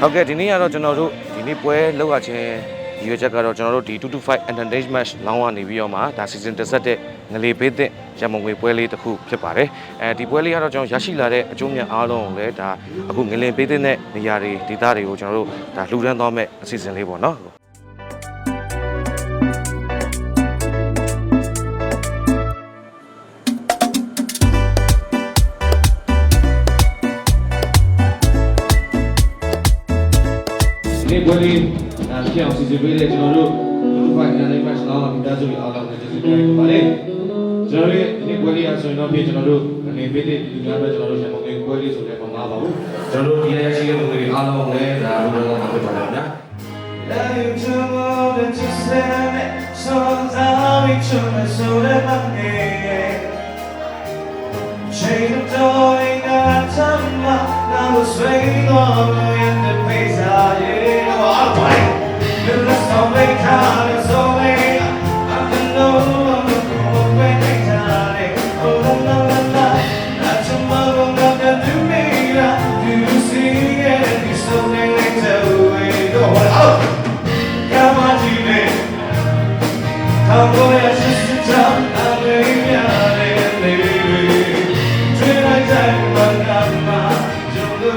ဟုတ်ကဲ့ဒီနေ့ကတော့ကျွန်တော်တို့ဒီနေ့ပွဲလောက်ရခြင်းဒီရွေးချက်ကတော့ကျွန်တော်တို့ဒီ225 entertainment match လောင်းကနေပြီးတော့မှဒါ season တက်ဆက်တဲ့ငလေပေးတဲ့ရမုံငွေပွဲလေးတစ်ခုဖြစ်ပါတယ်အဲဒီပွဲလေးကတော့ကျွန်တော်ရရှိလာတဲ့အကျိုးမြတ်အားလုံးကိုလည်းဒါအခုငလင်ပေးတဲ့နေရာတွေဒေသတွေကိုကျွန်တော်တို့ဒါလှူဒန်းသွားမဲ့အစီအစဉ်လေးပေါ့နော် နေ့ပွဲလေးဒါဖြစ်အောင်စီစဉ်ပေးတဲ့ကျွန်တော်တို့လူဖိုင်နယ်လေးမတ်လောင်းမိသားစုတွေအားလုံးလည်းကျေးဇူးတင်ပါတယ်ကျွန်တော်တို့ရဲ့ဒီနေ့ပွဲလေးအဆိုရင်တော့ပြကျွန်တော်တို့အနေပေးတဲ့ဒီများပဲကျွန်တော်တို့ရန်ကုန်မြို့ပွဲလေးဆိုလည်းမမှားပါဘူးကျွန်တော်တို့ဒီရရှိတဲ့လူတွေအားလုံးလည်းဒါလူတော်မှာဖြစ်ပါတယ်ဗျာ Love you too more than just say it. So I'm each other so that my name. Chain of toy, got time, now we're swaying on in the place I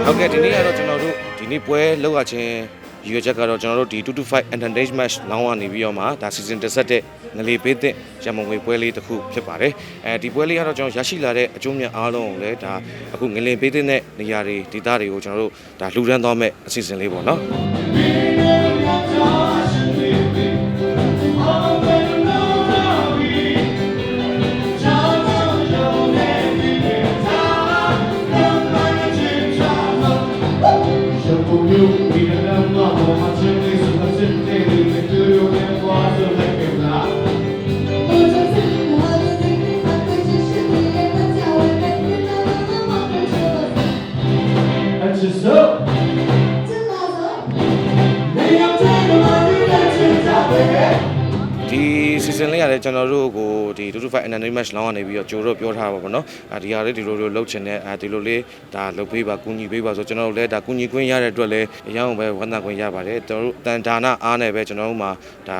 ဟုတ်ကဲ့ဒီနေ့ကတော့ကျွန်တော်တို့ဒီနေ့ပွဲလောက်ရခြင်း ရည်ရွယ်ချက်ကတော့ကျွန်တော်တို့ဒီ225 entertainment match လောင်းကနေပြီးတော့မှဒါ season တက်ဆက်တဲ့ငလေပေးတဲ့ရမုံငွေပွဲလေးတစ်ခုဖြစ်ပါတယ်အဲဒီပွဲလေးကတော့ကျွန်တော်ရရှိလာတဲ့အကျိုးမြတ်အားလုံးကိုလည်းဒါအခုငလင်ပေးတဲ့နေရာတွေဒေသတွေကိုကျွန်တော်တို့ဒါလှူဒန်းသွားမဲ့အစီအစဉ်လေးပေါ့နော် လေးရတယ်ကျွန်တော်တို့ကိုဒီ225 entertainment match လောင်းကနေပြီးတော့ကြိုတော့ပြောထားပါဘောနော်အဲဒီဟာလေးဒီလိုလိုလှုပ်ချင်တဲ့အဲဒီလိုလေးဒါလှုပ်ပေးပါကူညီပေးပါဆိုကျွန်တော်တို့လည်းဒါကူညီခွင့်ရတဲ့အတွက်လည်းအရင်ကပဲဝန်တာခွင့်ရပါတယ်ကျွန်တော်တို့တန်ဒါနအားနဲ့ပဲကျွန်တော်တို့မှာဒါ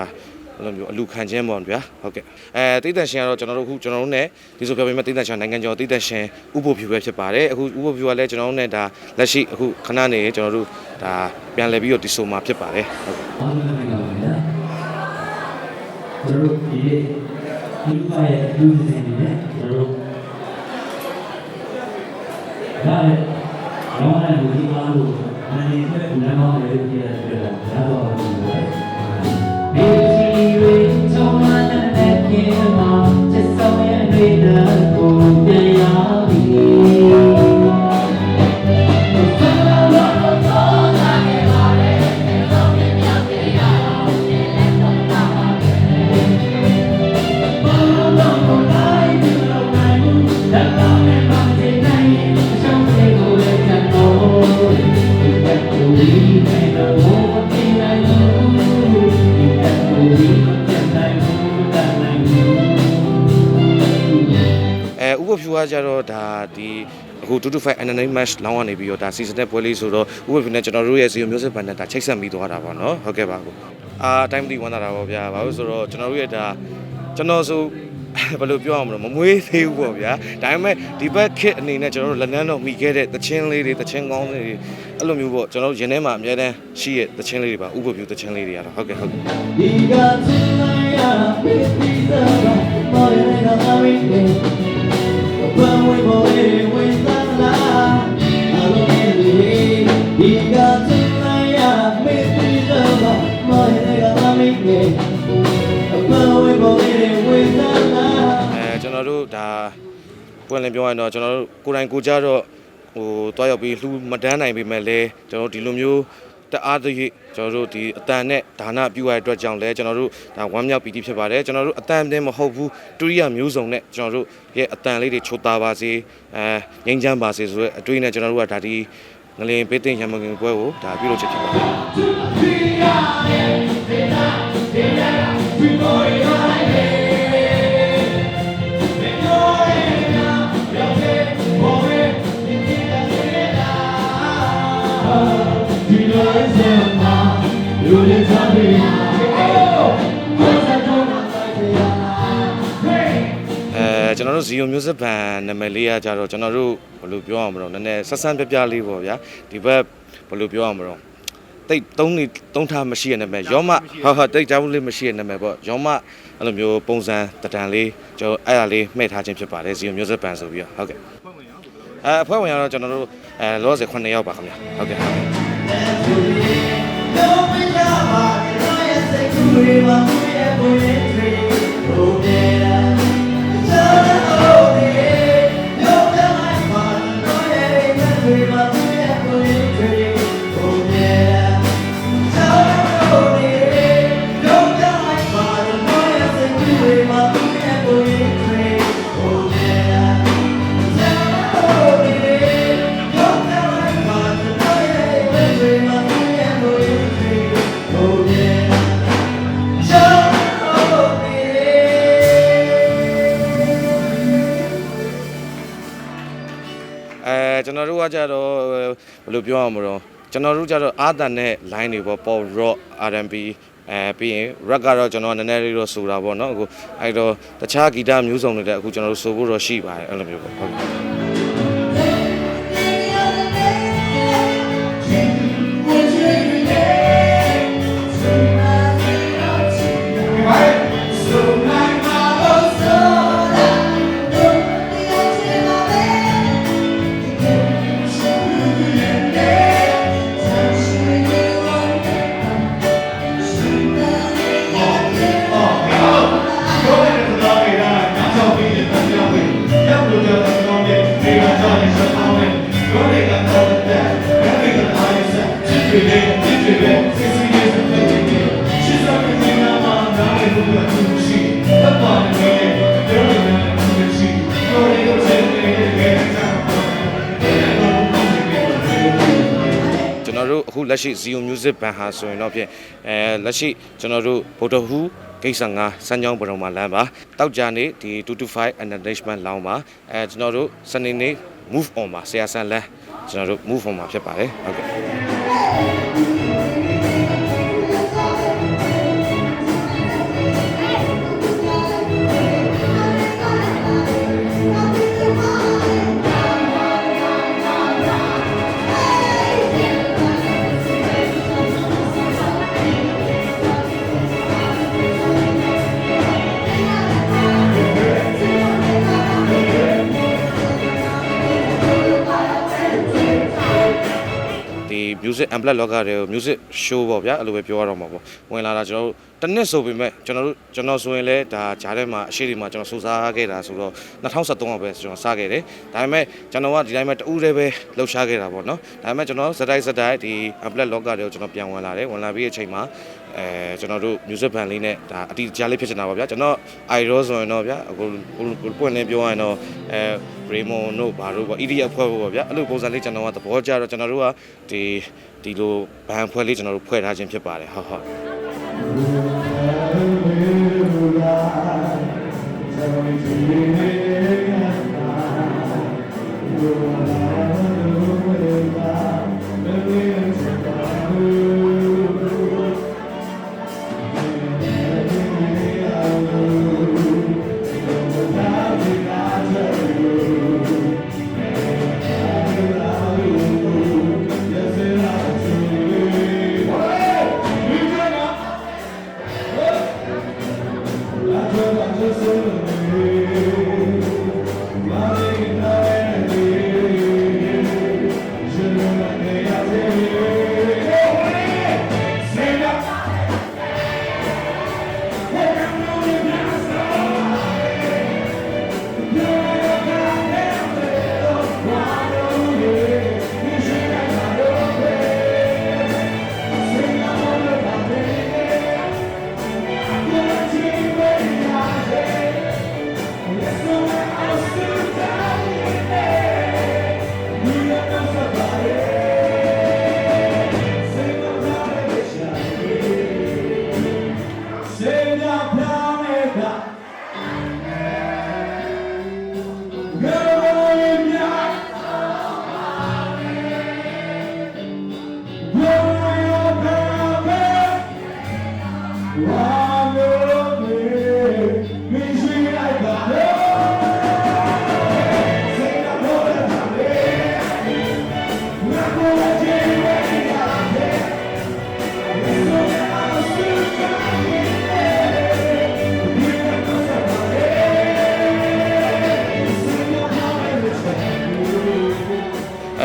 အဲ့လိုမျိုးအလူခံခြင်းပေါ့ဗျာဟုတ်ကဲ့အဲတိတ်တန်ရှင်ကတော့ကျွန်တော်တို့ခုကျွန်တော်တို့ ਨੇ ဒီဆိုပြောပေးမဲ့တိတ်တန်ရှင်နိုင်ငံကျော်တိတ်တန်ရှင်ဥပုပ်ဖြူပဲဖြစ်ပါတယ်အခုဥပုပ်ဖြူကလည်းကျွန်တော်တို့ ਨੇ ဒါလက်ရှိအခုခဏနေကျွန်တော်တို့ဒါပြန်လည်ပြီးတော့ဒီဆိုမှာဖြစ်ပါတယ်ဟုတ်ကဲ့အားလုံးလည်းပါဗျာ ကျွန်တော်တို့ဒီဒီပါရဲ့လူတွေနေနဲ့ကျွန်တော်တို့ဒါလည်းတော့လည်းလူကြီးအားလို့မနေတဲ့ဘုရားမောင်းလေးပြည့်တယ် ကကြတော့ဒါဒီအခု225 entertainment match လောင်းကနေပြီးတော့ဒါ season တဲ့ပွဲလေးဆိုတော့ဥပဖြူနဲ့ကျွန်တော်တို့ရဲ့ zero music band နဲ့ဒါချိတ်ဆက်ပြီးသွားတာပါเนาะဟုတ်ကဲ့ပါကိုအာ time တိဝမ်းတာတာပါဗျာဘာလို့ဆိုတော့ကျွန်တော်တို့ရဲ့ဒါကျွန်တော်ဆိုဘယ်လိုပြောအောင်မလို့မမွေးသေးဘူးပေါ့ဗျာဒါပေမဲ့ဒီဘက်ခစ်အနေနဲ့ကျွန်တော်တို့လက်နန်းတော့မိခဲ့တဲ့သချင်းလေးတွေသချင်းကောင်းလေးတွေအဲ့လိုမျိုးပေါ့ကျွန်တော်တို့ရင်ထဲမှာအများတန်းရှိရဲ့သချင်းလေးတွေပါဥပဖြူသချင်းလေးတွေကတော့ဟုတ်ကဲ့ဟုတ်ကဲ့ ဒီကချင်လိုက်ရပြီးပြီးသားမော်ရတဲ့ကသာဝိနေဘဝဝေဘောရေဝိသနာအလုံးရဲ့ဒီကချင်လိုက်ရပြီးပြီးသားမော်ရတဲ့ကသာဝိနေဘဝဝေဘောရေဝိသနာ အဲ ကျွန်တော်တို့ဒါပွင့်လင်းပြောရရင်တော့ကျွန်တော်တို့ကိုယ်တိုင်ကိုယ်ကြတော့ဟိုတွားရောက်ပြီးလှူမတန်းနိုင်ပေမဲ့လည်းကျွန်တော်တို့ဒီလိုမျိုး တအားတရကျွန်တော်တို့ဒီအတန်နဲ့ဒါနပြုရတဲ့အတွက်ကြောင့်လည်းကျွန်တော်တို့ဒါဝမ်းမြောက်ပီတိဖြစ်ပါတယ်ကျွန်တော်တို့အတန်တည်းမဟုတ်ဘူးတူရိယမျိုးစုံနဲ့ကျွန်တော်တို့ရဲ့အတန်လေးတွေချိုသားပါစေအဲငိမ့်ချမ်းပါစေဆိုတဲ့အတွေ့နဲ့ကျွန်တော်တို့ကဒါဒီငလင်ပေးတင်ရမငင်ပွဲကိုဒါပြုလုပ်ချက်ဖြစ်ပါတယ် အဲကျွန်တော်တို့ Zero Music Band နာမည်လေးကကြတော့ကျွန်တော်တို့ဘယ်လိုပြောအောင်မလို့နည်းနည်းဆက်ဆန်းပြပြလေးပေါ့ဗျာဒီဘက်ဘယ်လိုပြောအောင်မလို့တိတ်သုံးနေသုံးထားမရှိရနာမည်ရောမဟုတ်ဟုတ်တိတ်ကြောင်းလေးမရှိရနာမည်ပေါ့ရောမအဲ့လိုမျိုးပုံစံတတန်လေးကျွန်တော်အဲ့ဒါလေးမှဲ့ထားခြင်းဖြစ်ပါတယ် Zero Music Band ဆိုပြီးတော့ဟုတ်ကဲ့အဲအဖွဲ့ဝင်ကတော့ကျွန်တော်တို့အဲလောဆယ်9ယောက်ပါခင်ဗျာဟုတ်ကဲ့ say to အဲကျွန်တော်တို့ကကြတော့ဘယ်လိုပြောအောင်မလို့ကျွန်တော်တို့ကြတော့အာသန်နဲ့ line တွေပေါ့ pop rock R&B အဲပြီးရင် rap ကတော့ကျွန်တော်နည်းနည်းလေးတော့ဆိုတာပေါ့နော်အခုအဲ့တော့တခြားဂီတမျိုးစုံတွေလည်းအခုကျွန်တော်တို့ဆိုဖို့တော့ရှိပါတယ်အဲ့လိုမျိုးပေါ့ဟုတ် န်တော်တို့အခုလက်ရှိ Zero Music Band ဟာဆိုရင်တော့ဖြင့်အဲလက်ရှိကျွန်တော်တို့ဗုဒ္ဓဟူးဂိတ်ဆန်ငါစမ်းကြောင်းပရုံမှာလမ်းပါတောက်ကြနေဒီ225 Entertainment လောင်းပါအဲကျွန်တော်တို့စနေနေ့ Move On ပါဆရာဆန်လန်းကျွန်တော်တို့ Move On မှာဖြစ်ပါတယ်ဟုတ်ကဲ့ music unplugged လောကတွေကို music show ပေါ့ဗျာအဲ့လိုပဲပြောရတော့မှာပေါ့ဝင်လာတာကျွန်တော်တို့တစ်နှစ်ဆိုပေမဲ့ကျွန်တော်တို့ကျွန်တော်ဆိုရင်လည်းဒါဂျားထဲမှာအရှိတွေမှာကျွန်တော်စူးစားခဲ့တာဆိုတော့2013ကပဲကျွန်တော်စခဲ့တယ်ဒါပေမဲ့ကျွန်တော်ကဒီတိုင်းပဲတူးတည်းပဲလှုပ်ရှားခဲ့တာပေါ့နော်ဒါပေမဲ့ကျွန်တော်စတိုက်စတိုက်ဒီ unplugged လောကတွေကိုကျွန်တော်ပြန်ဝင်လာတယ်ဝင်လာပြီးတဲ့အချိန်မှာ အဲကျွန်တော်တို့ music band လေးနဲ့ဒါအတီးကြားလေးဖြစ်နေတာပါဗျာကျွန်တော် idol ဆိုရင်တော့ဗျာအခုပွင့်လင်းပြောရရင်တော့အဲ Raymond တို့ဘာတို့ပေါ့ EDF ဖွဲ့ဖို့ပေါ့ဗျာအဲ့လိုပုံစံလေးကျွန်တော်ကသဘောကျတော့ကျွန်တော်တို့ကဒီဒီလိုဘန်ဖွဲ့လေးကျွန်တော်တို့ဖွဲ့ထားခြင်းဖြစ်ပါတယ်ဟုတ်ဟုတ် Thank Amen.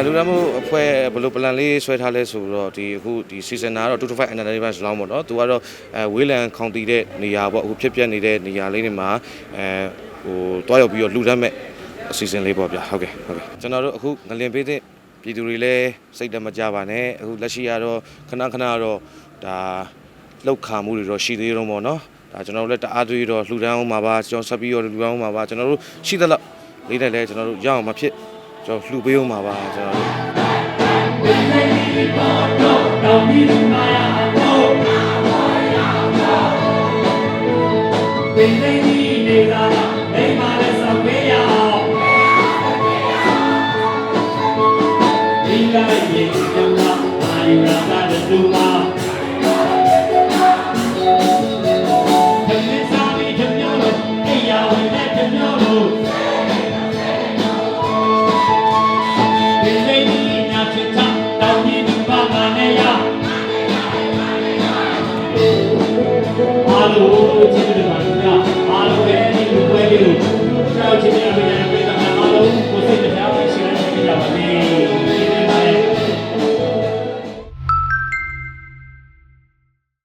လူရမှုအဖွဲ့ဘယ်လို plan လေးဆွဲထားလဲဆိုတော့ဒီအခုဒီ season ကတော့225 entertainment လောင်းပေါ့နော်သူကတော့အဲဝေးလံခေါင်တီတဲ့နေရာပေါ့အခုဖြစ်ပျက်နေတဲ့နေရာလေးတွေမှာအဲဟိုတွားရောက်ပြီးတော့လှူဒန်းမဲ့အစီအစဉ်လေးပေါ့ဗျာဟုတ်ကဲ့ဟုတ်ကဲ့ကျွန်တော်တို့အခုငလင်ပေးတဲ့ပြည်သူတွေလည်းစိတ်တမကြပါနဲ့အခုလက်ရှိကတော့ခဏခဏတော့ဒါလောက်ခါမှုတွေတော့ရှိသေးတော့ပေါ့နော်ဒါကျွန်တော်တို့လည်းတအားသွေးတော့လှူဒန်းအောင်ပါပါကျွန်တော်ဆက်ပြီးတော့လှူဒန်းအောင်ပါပါကျွန်တော်တို့ရှိသလောက်လေးနဲ့လည်းကျွန်တော်တို့ရအောင်မဖြစ် ကျွန်တော်လှူပေးအောင်ပါပါကျွန်တော်တို့တောင်းပြီး